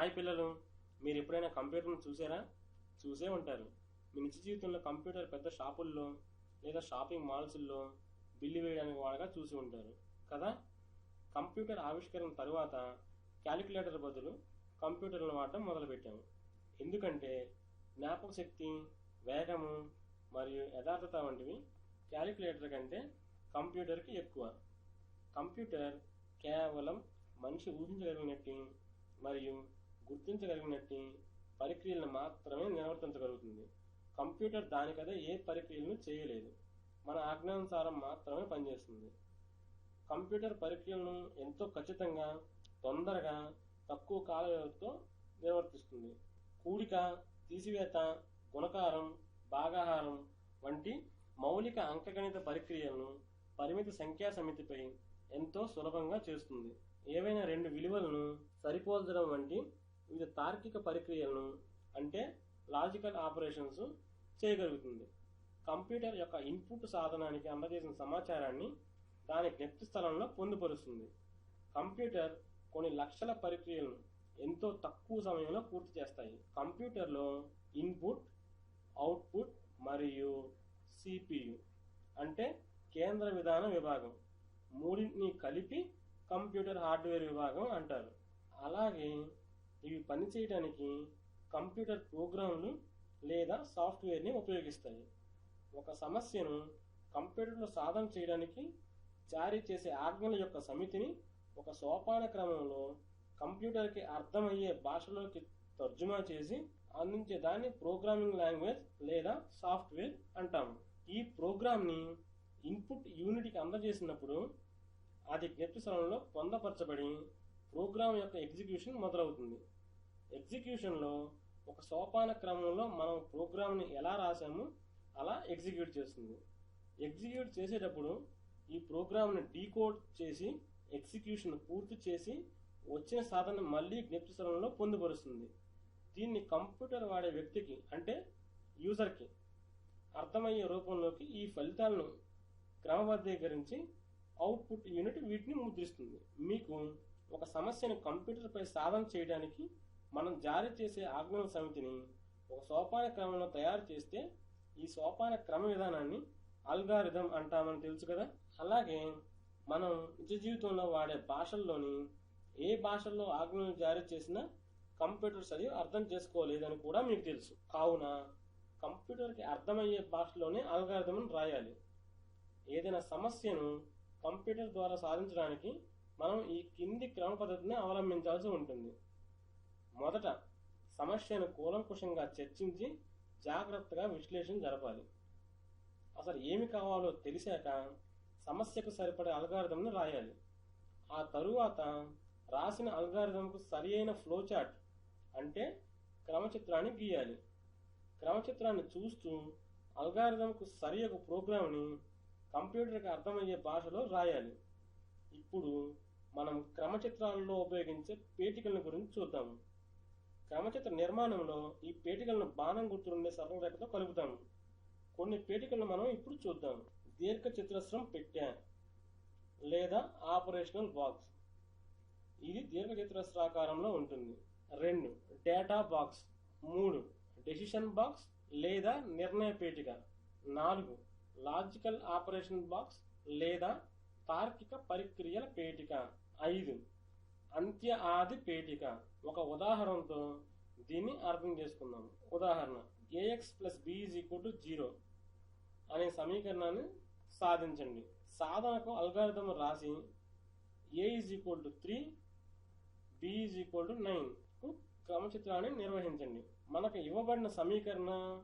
Hi పిల్లలు మీరు ఎప్పుడైనా కంప్యూటర్ను చూసారా? చూసే ఉంటారు. మీ నిత్య జీవితంలో కంప్యూటర్ పెద్ద షాపుల్లో లేదా షాపింగ్ మాల్స్లో బిల్లు వేయడానికి వాడగా చూసి ఉంటారు. కదా? కంప్యూటర్ ఆవిష్కరణ తరువాత క్యాలిక్యులేటర్ బదులు కంప్యూటర్లను వాడటం మొదలుపెట్టాము ఎందుకంటే జ్ఞాపక శక్తి వేగము మరియు యథార్థత వంటివి క్యాలిక్యులేటర్ కంటే కంప్యూటర్కి ఎక్కువ. కంప్యూటర్ కేవలం మనిషి ఊహించగలిగినట్టు మరియు గుర్తించగలిగినట్టు పరిక్రియలను మాత్రమే నిర్వర్తించగలుగుతుంది. కంప్యూటర్ దానికదే ఏ పరిక్రియలను చేయలేదు. మన ఆజ్ఞానుసారం మాత్రమే పనిచేస్తుంది. కంప్యూటర్ పరిక్రియలను ఎంతో ఖచ్చితంగా తొందరగా తక్కువ కాల వ్యవధితో నిర్వర్తిస్తుంది. కూడిక తీసివేత గుణకారం భాగాహారం వంటి మౌలిక అంకగణిత పరిక్రియలను పరిమిత సంఖ్యా సమితిపై ఎంతో సులభంగా చేస్తుంది. ఏవైనా రెండు విలువలను సరిపోల్చడం వంటి వివిధ తార్కిక ప్రక్రియలను అంటే లాజికల్ ఆపరేషన్స్ చేయగలుగుతుంది. కంప్యూటర్ యొక్క ఇన్పుట్ సాధనానికి అందజేసిన సమాచారాన్ని దాని జ్ఞప్తి స్థలంలో పొందుపరుస్తుంది. కంప్యూటర్ కొన్ని లక్షల ప్రక్రియలను ఎంతో తక్కువ సమయంలో పూర్తి చేస్తాయి. కంప్యూటర్లో ఇన్పుట్ అవుట్పుట్ మరియు సిపియు అంటే కేంద్ర విధాన విభాగం. మూడింటిని కలిపి కంప్యూటర్ హార్డ్వేర్ విభాగం అంటారు. అలాగే ఇవి పనిచేయడానికి కంప్యూటర్ ప్రోగ్రాంలు లేదా సాఫ్ట్వేర్ని ఉపయోగిస్తాయి. ఒక సమస్యను కంప్యూటర్లో సాధన చేయడానికి జారీ చేసే ఆజ్ఞల యొక్క సమితిని ఒక సోపాన క్రమంలో కంప్యూటర్కి అర్థమయ్యే భాషలోకి తర్జుమా చేసి అందించే దాన్ని ప్రోగ్రామింగ్ లాంగ్వేజ్ లేదా సాఫ్ట్వేర్ అంటాము. ఈ ప్రోగ్రామ్ని ఇన్పుట్ యూనిట్కి అందజేసినప్పుడు అది గెట్ స్థలంలో పొందపరచబడి ప్రోగ్రామ్ యొక్క ఎగ్జిక్యూషన్ మొదలవుతుంది. ఎగ్జిక్యూషన్లో ఒక సోపాన క్రమంలో మనం ప్రోగ్రామ్ని ఎలా రాసామో అలా ఎగ్జిక్యూట్ చేస్తుంది. ఎగ్జిక్యూట్ చేసేటప్పుడు ఈ ప్రోగ్రామ్ని డీకోడ్ చేసి ఎగ్జిక్యూషన్ పూర్తి చేసి వచ్చిన సాధన మళ్ళీ జ్ఞప్తి స్థలంలో పొందుపరుస్తుంది. దీన్ని కంప్యూటర్ వాడే వ్యక్తికి అంటే యూజర్కి అర్థమయ్యే రూపంలోకి ఈ ఫలితాలను క్రమబద్ధీకరించి అవుట్పుట్ యూనిట్ వీటిని ముద్రిస్తుంది. మీకు ఒక సమస్యను కంప్యూటర్పై సాధన చేయడానికి మనం జారీ చేసే ఆజ్ఞల సమితిని ఒక సోపాన క్రమంలో తయారు చేస్తే ఈ సోపాన క్రమ విధానాన్ని అల్గారిథం అంటామని తెలుసు కదా? అలాగే మనం నిజ జీవితంలో వాడే భాషల్లోని ఏ భాషల్లో ఆజ్ఞలు జారీ చేసినా కంప్యూటర్ చదివి అర్థం చేసుకోలేదని కూడా మీకు తెలుసు. కావున కంప్యూటర్కి అర్థమయ్యే భాషలోనే అల్గారిథం రాయాలి. ఏదైనా సమస్యను కంప్యూటర్ ద్వారా సాధించడానికి మనం ఈ కింది క్రమ పద్ధతిని అవలంబించాల్సి ఉంటుంది. మొదట సమస్యను కూలంకుషంగా చర్చించి జాగ్రత్తగా విశ్లేషణ జరపాలి. అసలు ఏమి కావాలో తెలిసాక సమస్యకు సరిపడే అల్గారిథంను రాయాలి. ఆ తరువాత రాసిన అల్గారిథంకు సరి అయిన ఫ్లో చార్ట్ అంటే క్రమచిత్రాన్ని గీయాలి. క్రమచిత్రాన్ని చూస్తూ అల్గారిథంకు సరి ఒక ప్రోగ్రామ్ని కంప్యూటర్కి అర్థమయ్యే భాషలో రాయాలి. ఇప్పుడు మనం క్రమచిత్రాలలో ఉపయోగించే పేటికల గురించి చూద్దాము క్రమచిత్ర నిర్మాణంలో ఈ పేటికలను బాణం గుర్తుండే సరళరేఖతో కలుపుతాము కొన్ని పేటికలను మనం ఇప్పుడు చూద్దాం. దీర్ఘ చిత్రస్రం పెట్టా లేదా ఆపరేషనల్ బాక్స్. ఇది దీర్ఘ చతురస్రాకారంలో ఉంటుంది. రెండు డేటా బాక్స్. మూడు డెసిషన్ బాక్స్ లేదా నిర్ణయ పేటిక. నాలుగు లాజికల్ ఆపరేషన్ బాక్స్ లేదా తార్కిక పరిక్రియల పేటిక. ఐదు. అంత్య ఆది పేటిక. ఒక ఉదాహరణతో దీన్ని అర్థం చేసుకుందాం. ఉదాహరణ A X plus B is equal to zero అనే సమీకరణాన్ని సాధించండి. సాధనకు అల్గారిథం రాసి A is equal to three B is equal to నైన్కు క్రమచిత్రాన్ని నిర్వహించండి. మనకు ఇవ్వబడిన సమీకరణ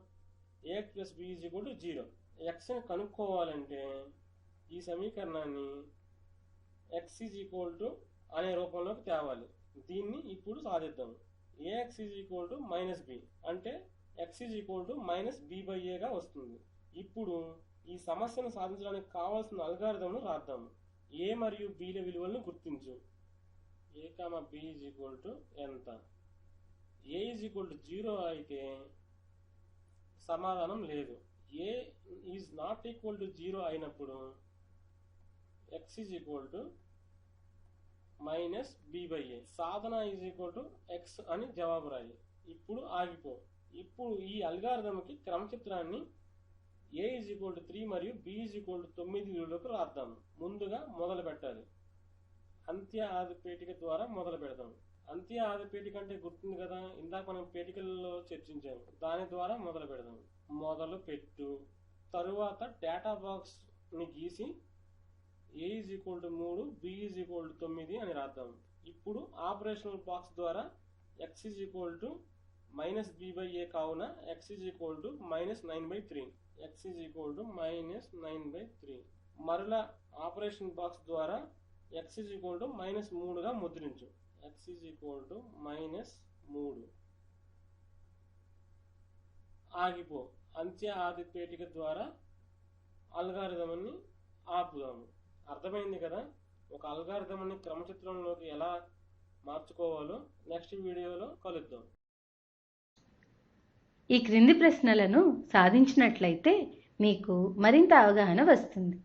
A X plus B is equal to zero ఎక్స్ని కనుక్కోవాలంటే ఈ సమీకరణాన్ని ఎక్స్ ఈజ్ ఈక్వల్ టు అనే రూపంలోకి తేవాలి. దీన్ని ఇప్పుడు సాధిద్దాం. A X is equal to minus B అంటే X is equal to minus B by ఏగా వస్తుంది. ఇప్పుడు ఈ సమస్యను సాధించడానికి కావాల్సిన అల్గారిథంను రాద్దాం. ఏ మరియు బిల విలువలను గుర్తించు. A comma B is equal to ఎంత? A is equal to zero అయితే సమాధానం లేదు. A is not equal to zero అయినప్పుడు X is equal to minus B by A Sadhana is equal to X అని జవాబు రాయి. ఇప్పుడు ఆగిపో. ఇప్పుడు ఈ అల్గారిథంకి క్రమచిత్రాన్ని A is equal to three మరియు బి ఈజ్ ఈక్వల్ టు తొమ్మిది విలువలకు రాద్దాం. ముందుగా మొదలు పెట్టాలి. అంత్య ఆదిపేటిక ద్వారా మొదలు పెడదాం. అంత్య ఆదిపేటిక అంటే గుర్తుంది కదా? ఇందాక మనం పేటికల్లో చర్చించాము దాని ద్వారా మొదలు పెడదాం. మొదలు పెట్టు. తరువాత డేటా బాక్స్ని గీసి ఏ ఈజ్ ఈక్వల్ టు మూడు బి ఈజ్ ఈక్వల్ టు తొమ్మిది అని రాద్దాం. ఇప్పుడు ఆపరేషనల్ బాక్స్ ద్వారా X is equal to minus B by A కావున X is equal to minus nine by three X is equal to minus nine by three మరలా operation box ద్వారా X is equal to minus మూడుగా ముద్రించు. X is equal to minus మూడు. ఆగిపో. అంత్య ఆది పేటిక ద్వారా అల్గారిథమ్ని ఆపుదాము. అర్థమైంది కదా? ఒక అల్గారిథంని క్రమచిత్రంలోకి ఎలా మార్చుకోవాలో నెక్స్ట్ వీడియోలో కలుద్దాం. ఈ క్రింది ప్రశ్నలను సాధించినట్లయితే మీకు మరింత అవగాహన వస్తుంది.